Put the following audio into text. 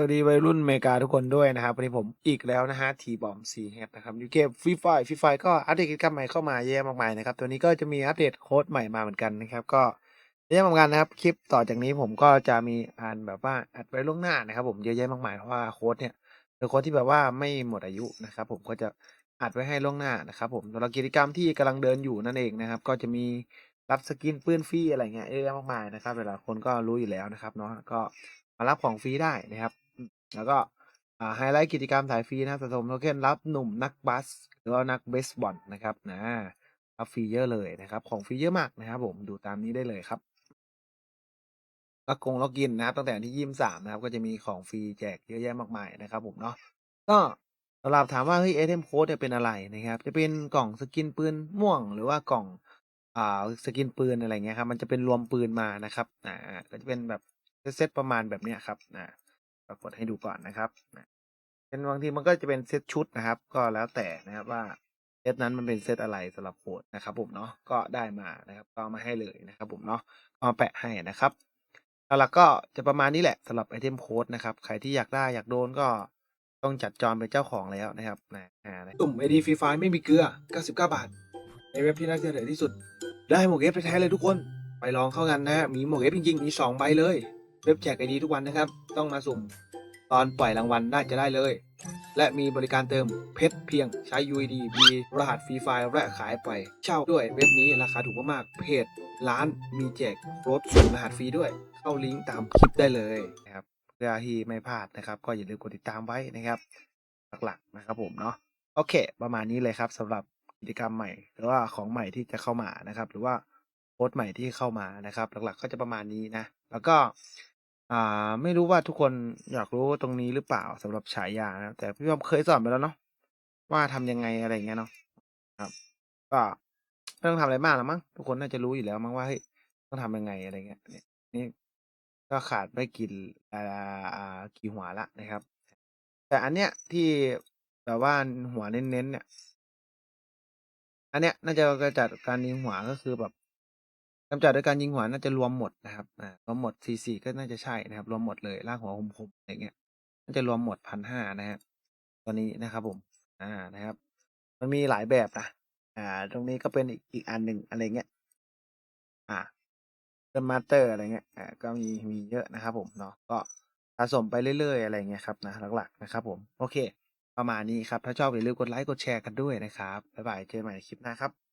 สวัสดีวัยรุ่นอเมริกาทุกคนด้วยนะครับวันนี้ผมอีกแล้วนะฮะทีบอมซีเฮดนะครับยูเกมฟรีไฟฟรีไฟก็อัปเดตกิจกรรมใหม่เข้ามาเยอะมากมายนะครับ ตัวนี้ก็จะมีอัปเดตโค้ดใหม่มาเหมือนกันนะครับ ก็เยอะมากมายนะครับ คลิปต่อจากนี้ผมก็จะมีอ่านแบบว่าอัดไว้ล่วงหน้านะครับ ผมเยอะแยะมากมายเพราะว่าโค้ดเนี่ยเป็นโค้ดที่แบบว่าไม่หมดอายุนะครับ ผมก็จะอัดไว้ให้ล่วงหน้านะครับผมสำหรับกิจกรรมที่กำลังเดินอยู่นั่นเองนะครับ ก็จะมีรับสกินปื้นฟรีอะไรเงี้ยเยอะแยะมากมายนะครับหลายคนก็รู้อยู่แล้วนะครับเนาะก็ มารับของฟรีได้นะครับ แล้วก็ไฮไลท์กิจกรรมถ่ายฟรีนะครับสะสมโทเค็นรับหนุ่มนักบาสหรือว่านักเบสบอลนะครับนะรับฟรีเยอะเลยนะครับ ของฟรีเยอะมากนะครับผมดูตามนี้ได้เลยครับล็อกกงล็อกกินนะครับ ตั้งแต่ที่ยี่สามนะครับ ก็จะมีของฟรีแจกเยอะแยะมากมายนะครับ ผมเนาะก็สำหรับถามว่าเฮ้ยเอเทมโค้ดเนี่ยเป็นอะไรนะครับ จะเป็นกล่องสกินปืนม่วง หรือว่ากล่องอ่าสกินปืนอะไรเงี้ยครับ มันจะเป็นรวมปืนมานะครับอ่าก็จะเป็นแบบ เซตประมาณแบบเนี้ยครับอ่าปรากฏให้ดูก่อนนะครับเป็นบางทีมันก็จะเป็นเซตชุดนะครับ ก็แล้วแต่นะครับว่าเซตนั้นมันเป็นเซตอะไรสำหรับโค้ดนะครับ ผมเนาะก็ได้มานะครับ ก็เอามาให้เลยนะครับ ผมเนาะเอาแปะให้นะครับแล้วก็จะประมาณนี้แหละสำหรับไอเทมโค้ดนะครับ ใครที่อยากได้อยากโดนก็ต้องจัดจองเป็นเจ้าของแล้วนะครับนะอ่านะตุ่มไอดีฟรีไฟไม่มีเกลือ 99 บาท ในเว็บที่น่าเชื่อถือที่สุด ได้หมวกเอฟไปแท้เลยทุกคน ไปลองเข้ากันนะฮะมีหมวกเอฟจริงๆ มีสองใบเลย เว็บแจกไอดีทุกวันนะครับ ต้องมาสุ่มตอนปล่อยรางวัลได้จะได้เลย และมีบริการเติมเพชรเพียงใช้ UID มีรหัสฟรีไฟล์และขายไปเช่าด้วยเว็บนี้ราคาถูกมากๆเพจร้านมีแจกโค้ดส่งรหัสฟรีด้วย เข้าลิงก์ตามคลิปได้เลยนะครับเพื่อที่ไม่พลาดนะครับ ก็อย่าลืมกดติดตามไว้นะครับหลักๆนะครับผมเนาะโอเค ประมาณนี้เลยครับสำหรับกิจกรรมใหม่ หรือว่าของใหม่ที่จะเข้ามานะครับ หรือว่าโค้ดใหม่ที่เข้ามานะครับ หลักๆก็จะประมาณนี้นะ แล้วก็ อ่า ไม่รู้ว่าทุกคนอยากรู้ตรงนี้หรือเปล่าสำหรับฉายานะแต่พี่บอมเคยสอนไปแล้วเนาะว่าทำยังไงอะไรเงี้ยเนาะครับ ก็ไม่ต้องทำอะไรมากหรอกมั้งทุกคนน่าจะรู้อยู่แล้วมั้งว่าเฮ้ยต้องทำยังไงอะไรเงี้ยนี่ก็ขาดไม่กี่อ่ากี่หัวละนะครับ แต่อันเนี้ยที่แบบว่าหัวเน้นๆเนี่ย อันเนี้ยน่าจะกระจัดการยิงหัวก็คือแบบ กำจัดด้วยการยิงหัวน่าจะรวมหมดนะครับอ่ารวมหมดซีซีก็น่าจะใช่นะครับ รวมหมดเลยลางหัวคมๆอะไรเงี้ยน่าจะรวมหมดพันห้านะฮะตัวนี้นะครับผม อ่านะครับ มันมีหลายแบบนะอ่า ตรงนี้ก็เป็นอีกอีกอันหนึ่งอะไรเงี้ยอ่าเติมมาสเตอร์อะไรเงี้ยอ่าก็มีมีเยอะนะครับผมเนาะก็สะสมไปเรื่อยๆ อะไรเงี้ยครับนะหลักๆนะครับผม โอเค ประมาณนี้ครับ ถ้าชอบอย่าลืมกดไลค์กดแชร์กันด้วยนะครับบ๊ายบายเจอกันใหม่ในคลิปหน้าครับ